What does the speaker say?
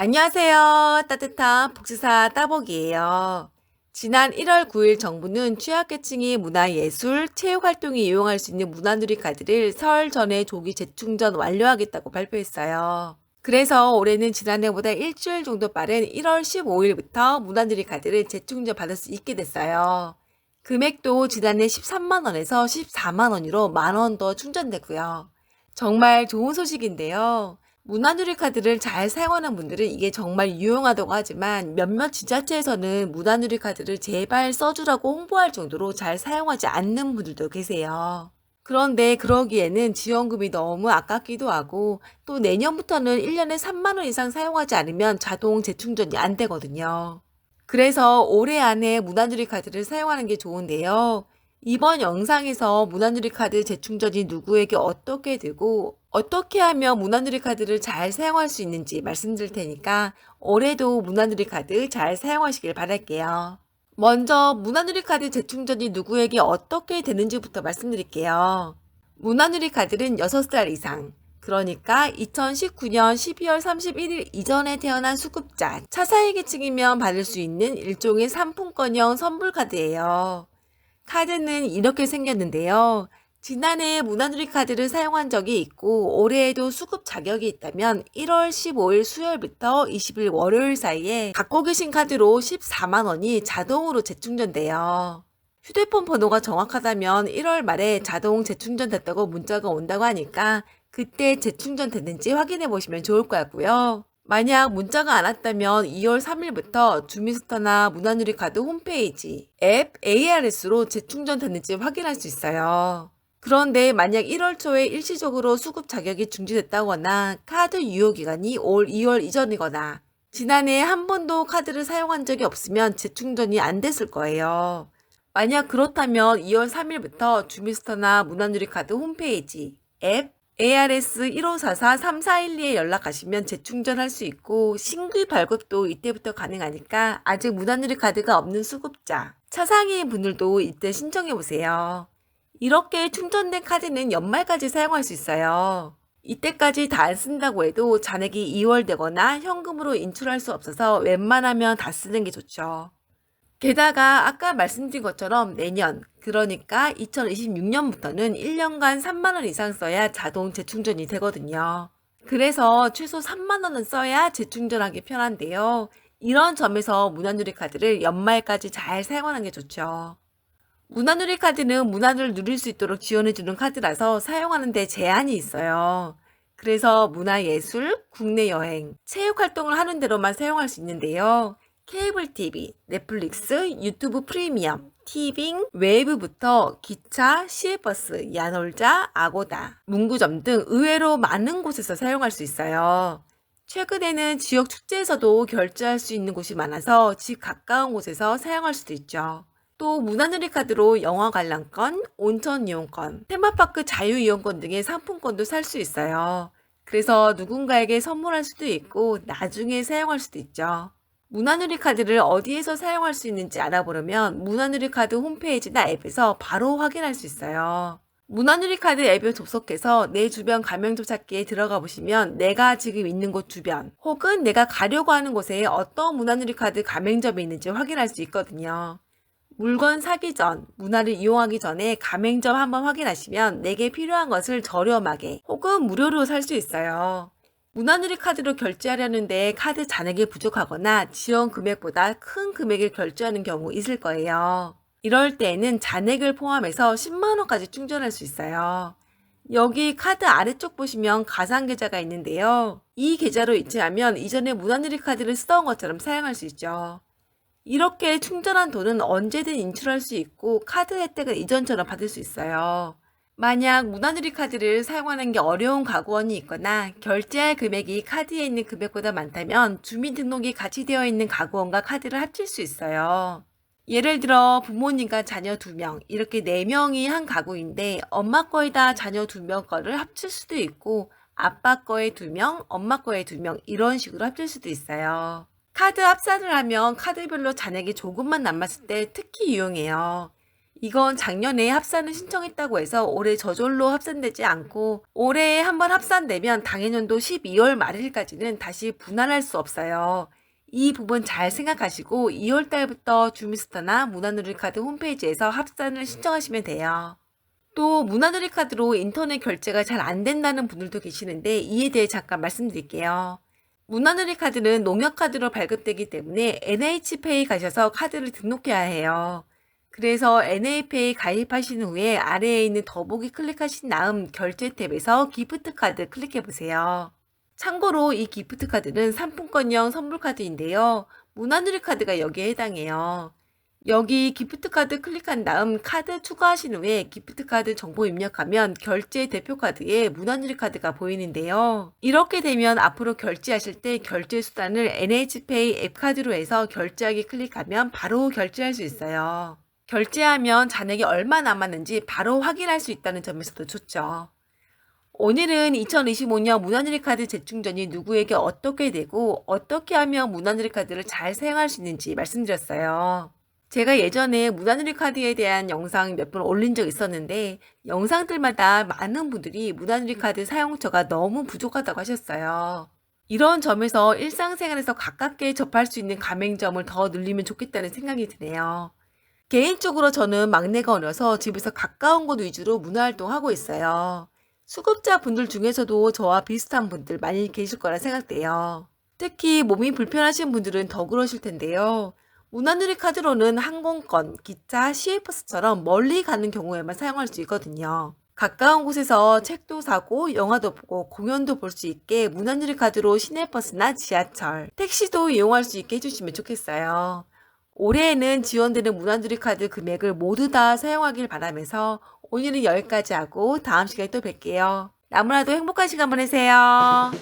안녕하세요. 따뜻한 복지사 따복이에요. 지난 1월 9일 정부는 취약계층이 문화예술, 체육활동에 이용할 수 있는 문화누리 카드를 설 전에 조기 재충전 완료하겠다고 발표했어요. 그래서 올해는 지난해보다 일주일 정도 빠른 1월 15일부터 문화누리 카드를 재충전 받을 수 있게 됐어요. 금액도 지난해 13만원에서 14만원으로 만원 더 충전되고요. 정말 좋은 소식인데요. 문화누리 카드를 잘 사용하는 분들은 이게 정말 유용하다고 하지만 몇몇 지자체에서는 문화누리 카드를 제발 써주라고 홍보할 정도로 잘 사용하지 않는 분들도 계세요. 그런데 그러기에는 지원금이 너무 아깝기도 하고 또 내년부터는 1년에 3만원 이상 사용하지 않으면 자동 재충전이 안 되거든요. 그래서 올해 안에 문화누리 카드를 사용하는 게 좋은데요. 이번 영상에서 문화누리 카드 재충전이 누구에게 어떻게 되고 어떻게 하면 문화누리 카드를 잘 사용할 수 있는지 말씀드릴 테니까 올해도 문화누리 카드 잘 사용하시길 바랄게요. 먼저 문화누리 카드 재충전이 누구에게 어떻게 되는지부터 말씀드릴게요. 문화누리 카드는 6살 이상, 그러니까 2019년 12월 31일 이전에 태어난 수급자, 차사의 계층이면 받을 수 있는 일종의 상품권형 선불 카드예요. 카드는 이렇게 생겼는데요. 지난해 문화누리 카드를 사용한 적이 있고 올해에도 수급 자격이 있다면 1월 15일 수요일부터 20일 월요일 사이에 갖고 계신 카드로 14만 원이 자동으로 재충전돼요. 휴대폰 번호가 정확하다면 1월 말에 자동 재충전됐다고 문자가 온다고 하니까 그때 재충전 됐는지 확인해 보시면 좋을 것 같고요. 만약 문자가 안 왔다면 2월 3일부터 주민스터나 문화누리 카드 홈페이지, 앱 ARS로 재충전 됐는지 확인할 수 있어요. 그런데 만약 1월 초에 일시적으로 수급 자격이 중지됐다거나 카드 유효 기간이 올 2월 이전이거나 지난해 한 번도 카드를 사용한 적이 없으면 재충전이 안 됐을 거예요. 만약 그렇다면 2월 3일부터 주민스터나 문화누리 카드 홈페이지, 앱, ARS 1544-3412에 연락하시면 재충전할 수 있고 신규 발급도 이때부터 가능하니까 아직 문화누리 카드가 없는 수급자, 차상위인 분들도 이때 신청해 보세요. 이렇게 충전된 카드는 연말까지 사용할 수 있어요. 이때까지 다 안 쓴다고 해도 잔액이 2월 되거나 현금으로 인출할 수 없어서 웬만하면 다 쓰는 게 좋죠. 게다가 아까 말씀드린 것처럼 내년, 그러니까 2026년부터는 1년간 3만원 이상 써야 자동 재충전이 되거든요. 그래서 최소 3만원은 써야 재충전하기 편한데요. 이런 점에서 문화누리 카드를 연말까지 잘 사용하는 게 좋죠. 문화누리 카드는 문화를 누릴 수 있도록 지원해주는 카드라서 사용하는 데 제한이 있어요. 그래서 문화예술, 국내 여행, 체육 활동을 하는 대로만 사용할 수 있는데요. 케이블 TV, 넷플릭스, 유튜브 프리미엄, 티빙, 웨이브부터 기차, 시외버스, 야놀자, 아고다, 문구점 등 의외로 많은 곳에서 사용할 수 있어요. 최근에는 지역 축제에서도 결제할 수 있는 곳이 많아서 집 가까운 곳에서 사용할 수도 있죠. 또 문화누리 카드로 영화 관람권, 온천 이용권, 테마파크 자유 이용권 등의 상품권도 살 수 있어요. 그래서 누군가에게 선물할 수도 있고 나중에 사용할 수도 있죠. 문화누리 카드를 어디에서 사용할 수 있는지 알아보려면 문화누리 카드 홈페이지나 앱에서 바로 확인할 수 있어요. 문화누리 카드 앱에 접속해서 내 주변 가맹점 찾기에 들어가 보시면 내가 지금 있는 곳 주변 혹은 내가 가려고 하는 곳에 어떤 문화누리 카드 가맹점이 있는지 확인할 수 있거든요. 물건 사기 전, 문화를 이용하기 전에 가맹점 한번 확인하시면 내게 필요한 것을 저렴하게 혹은 무료로 살 수 있어요. 문화누리 카드로 결제하려는데 카드 잔액이 부족하거나 지원 금액보다 큰 금액을 결제하는 경우 있을 거예요. 이럴 때에는 잔액을 포함해서 10만원까지 충전할 수 있어요. 여기 카드 아래쪽 보시면 가상 계좌가 있는데요. 이 계좌로 이체하면 이전에 문화누리 카드를 쓰던 것처럼 사용할 수 있죠. 이렇게 충전한 돈은 언제든 인출할 수 있고 카드 혜택은 이전처럼 받을 수 있어요. 만약 문화누리 카드를 사용하는 게 어려운 가구원이 있거나 결제할 금액이 카드에 있는 금액보다 많다면 주민등록이 같이 되어 있는 가구원과 카드를 합칠 수 있어요. 예를 들어 부모님과 자녀 2명, 이렇게 4명이 한 가구인데 엄마 거에 다 자녀 2명 거를 합칠 수도 있고 아빠 거에 2명, 엄마 거에 2명 이런 식으로 합칠 수도 있어요. 카드 합산을 하면 카드별로 잔액이 조금만 남았을 때 특히 유용해요. 이건 작년에 합산을 신청했다고 해서 올해 저절로 합산되지 않고 올해 한번 합산되면 당해년도 12월 말일까지는 다시 분할할 수 없어요. 이 부분 잘 생각하시고 2월 달부터 주민스터나 문화누리카드 홈페이지에서 합산을 신청하시면 돼요. 또 문화누리 카드로 인터넷 결제가 잘 안 된다는 분들도 계시는데 이에 대해 잠깐 말씀드릴게요. 문화누리 카드는 농협 카드로 발급되기 때문에 NH페이 가셔서 카드를 등록해야 해요. 그래서 NH페이 가입하신 후에 아래에 있는 더보기 클릭하신 다음 결제 탭에서 기프트 카드 클릭해 보세요. 참고로 이 기프트 카드는 상품권형 선물 카드인데요. 문화누리 카드가 여기에 해당해요. 여기 기프트 카드 클릭한 다음 카드 추가하신 후에 기프트 카드 정보 입력하면 결제 대표 카드에 문화누리 카드가 보이는데요. 이렇게 되면 앞으로 결제하실 때 결제 수단을 NH페이 앱 카드로 해서 결제하기 클릭하면 바로 결제할 수 있어요. 결제하면 잔액이 얼마 남았는지 바로 확인할 수 있다는 점에서도 좋죠. 오늘은 2025년 문화누리 카드 재충전이 누구에게 어떻게 되고 어떻게 하면 문화누리 카드를 잘 사용할 수 있는지 말씀드렸어요. 제가 예전에 문화누리 카드에 대한 영상 몇 번 올린 적 있었는데 영상들마다 많은 분들이 문화누리 카드 사용처가 너무 부족하다고 하셨어요. 이런 점에서 일상생활에서 가깝게 접할 수 있는 가맹점을 더 늘리면 좋겠다는 생각이 드네요. 개인적으로 저는 막내가 어려서 집에서 가까운 곳 위주로 문화활동 하고 있어요. 수급자 분들 중에서도 저와 비슷한 분들 많이 계실 거라 생각돼요. 특히 몸이 불편하신 분들은 더 그러실 텐데요. 문화누리 카드로는 항공권, 기차, 시외버스처럼 멀리 가는 경우에만 사용할 수 있거든요. 가까운 곳에서 책도 사고 영화도 보고 공연도 볼 수 있게 문화누리 카드로 시내버스나 지하철, 택시도 이용할 수 있게 해주시면 좋겠어요. 올해에는 지원되는 문화누리 카드 금액을 모두 다 사용하길 바라면서 오늘은 여기까지 하고 다음 시간에 또 뵐게요. 나무라도 행복한 시간 보내세요.